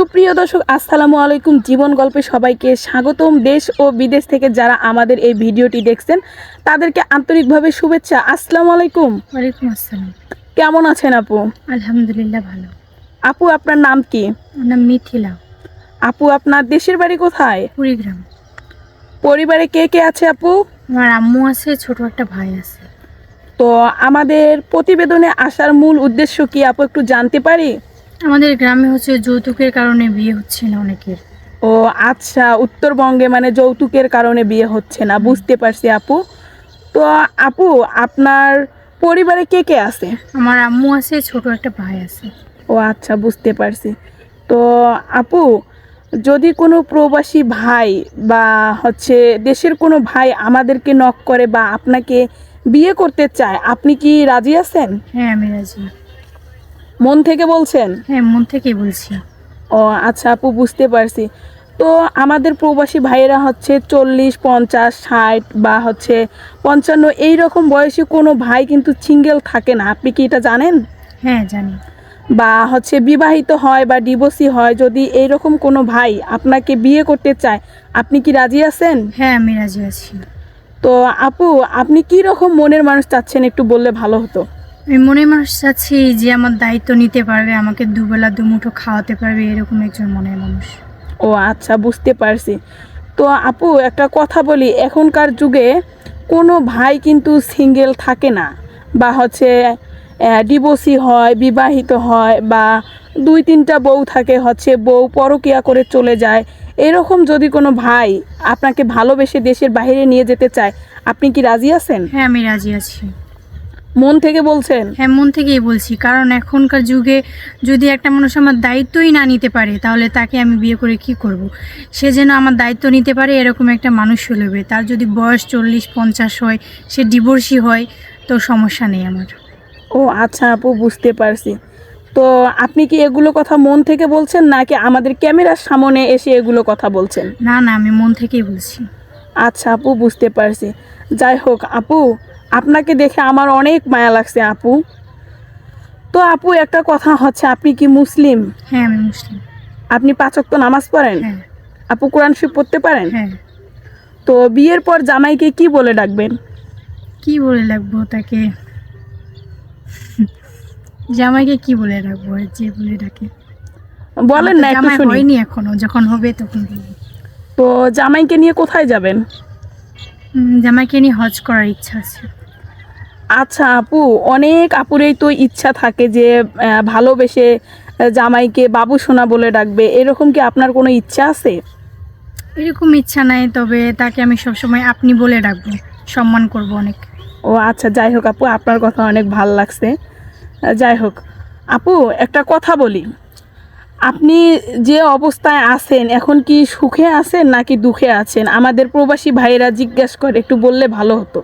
সুপ্রিয় দর্শক আসসালামু আলাইকুম। জীবন গল্পে সবাইকে স্বাগতম। দেশ ও বিদেশ থেকে যারা আমাদের এই ভিডিওটি দেখছেন তাদেরকে আন্তরিকভাবে শুভেচ্ছা। আসসালামু আলাইকুম। ওয়ালাইকুম আসসালাম। কেমন আছেন আপু? আলহামদুলিল্লাহ ভালো। আপু আপনার নাম কি? নাম মিথিলা। আপু আপনার দেশের বাড়ি কোথায়? কুড়িগ্রাম। পরিবারে কে কে আছে আপু? আমার আম্মু আছে ছোট একটা ভাই আছে। তো আমাদের প্রতিবেদনে আসার মূল উদ্দেশ্য কি আপু একটু জানতে পারি? আমাদের গ্রামে হচ্ছে যৌতুকের কারণে বিয়ে হচ্ছে না অনেকের। ও আচ্ছা উত্তরবঙ্গে মানে যৌতুকের কারণে বিয়ে হচ্ছে না বুঝতে পারছি আপু। তো আপু আপনার পরিবারে কে কে আছে? আমার আম্মু আছে ছোট একটা ভাই আছে। ও আচ্ছা বুঝতে পারছি। তো আপু যদি কোনো প্রবাসী ভাই বা হচ্ছে দেশের কোনো ভাই আমাদেরকে নক করে বা আপনাকে বিয়ে করতে চায় আপনি কি রাজি আছেন? হ্যাঁ আমি রাজি। মন থেকে বলছেন? হ্যাঁ মন থেকে বলছি। ও আচ্ছা আপু বুঝতে পারছি। তো আমাদের প্রবাসী ভাইয়েরা হচ্ছে চল্লিশ পঞ্চাশ ষাট বা হচ্ছে পঞ্চান্ন এই রকম বয়সী কোনো ভাই কিন্তু সিঙ্গেল থাকে না। আপনি কি এটা জানেন? হ্যাঁ জানি। বা হচ্ছে বিবাহিত হয় বা ডিভোর্সি হয় যদি এইরকম কোনো ভাই আপনাকে বিয়ে করতে চায় আপনি কি রাজি আছেন? হ্যাঁ আমি রাজি আছি। তো আপু আপনি কি রকম মনের মানুষ চাচ্ছেন? একটু বললে ভালো হতো। আমি মনে মানুষ চাচ্ছি যে আমার দায়িত্ব নিতে পারবে আমাকে দুবেলা দুমুঠো খাওয়াতে পারবে এরকম একজন মনের মানুষ। ও আচ্ছা বুঝতে পারছি। তো আপু একটা কথা বলি এখনকার যুগে কোনো ভাই কিন্তু সিঙ্গেল থাকে না। বা হচ্ছে ডিভোর্সি হয় বিবাহিত হয় বা দুই তিনটা বউ থাকে হচ্ছে বউ পরকিয়া করে চলে যায়। এরকম যদি কোনো ভাই আপনাকে ভালোবেসে দেশের বাইরে নিয়ে যেতে চায় আপনি কি রাজি আছেন? হ্যাঁ আমি রাজি আছি। মন থেকে বলছেন? হ্যাঁ মন থেকেই বলছি। কারণ এখনকার যুগে যদি একটা মানুষ আমার দায়িত্বই না নিতে পারে তাহলে তাকে আমি বিয়ে করে কি করব। সে যেন আমার দায়িত্ব নিতে পারে এরকম একটা মানুষ হলেবে তার যদি বয়স চল্লিশ পঞ্চাশ হয় সে ডিভোর্সি হয় তো সমস্যা নেই আমার। ও আচ্ছা আপু বুঝতে পারছি। তো আপনি কি এগুলো কথা মন থেকে বলছেন নাকি আমাদের ক্যামেরার সামনে এসে এগুলো কথা বলছেন? না না আমি মন থেকেই বলছি। আচ্ছা আপু বুঝতে পারছি। যাই হোক আপু আপনাকে দেখে আমার অনেক মায়া লাগছে আপু। তো আপু একটা কথা হচ্ছে আপনি কি মুসলিম? হ্যাঁ আমি মুসলিম। আপনি পাঁচক্ত নামাজ পড়েন? হ্যাঁ। আপু কোরআন শরীফ পড়তে পারেন? হ্যাঁ। তো বিয়ের পর জামাইকে কি বলে ডাকবেন? কি বলে রাখব তাকে? জামাইকে কি বলে রাখব আর যে বলে ডাকে। বলেন না একটু শুনি। হয়নি এখনও যখন হবে তখন তো জামাইকে নিয়ে কোথায় যাবেন? জামাইকে নিয়ে হজ করার ইচ্ছা আছে। আচ্ছা আপু অনেক আপুরেই তো ইচ্ছা থাকে যে ভালোবেসে জামাইকে বাবু সোনা বলে ডাকবে। এরকম কি আপনার কোনো ইচ্ছা আছে? এরকম ইচ্ছা নাই তবে তাকে আমি সবসময় আপনি বলে ডাকবো। সম্মান করব অনেক। ও আচ্ছা যাই হোক আপু আপনার কথা অনেক ভালো লাগছে। যাই হোক। আপু একটা কথা বলি। আপনি যে অবস্থায় আছেন এখন কি সুখে আছেন নাকি দুঃখে আছেন? আমাদের প্রবাসী ভাইয়েরা জিজ্ঞেস করে একটু বললে ভালো হতো।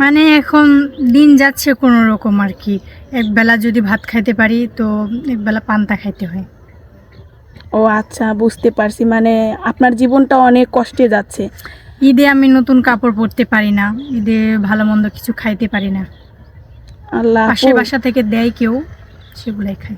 মানে এখন দিন যাচ্ছে কোনো রকম আর কি। একবেলা যদি ভাত খাইতে পারি তো একবেলা পান্তা খাইতে হয়। ও আচ্ছা বুঝতে পারছি। মানে আপনার জীবনটা অনেক কষ্টে যাচ্ছে। ঈদে আমি নতুন কাপড় পরতে পারি না। ঈদে ভালো মন্দ কিছু খাইতে পারি না। আল্লাহ আপু, বাসা থেকে দেয় কেউ সেগুলাই খাই।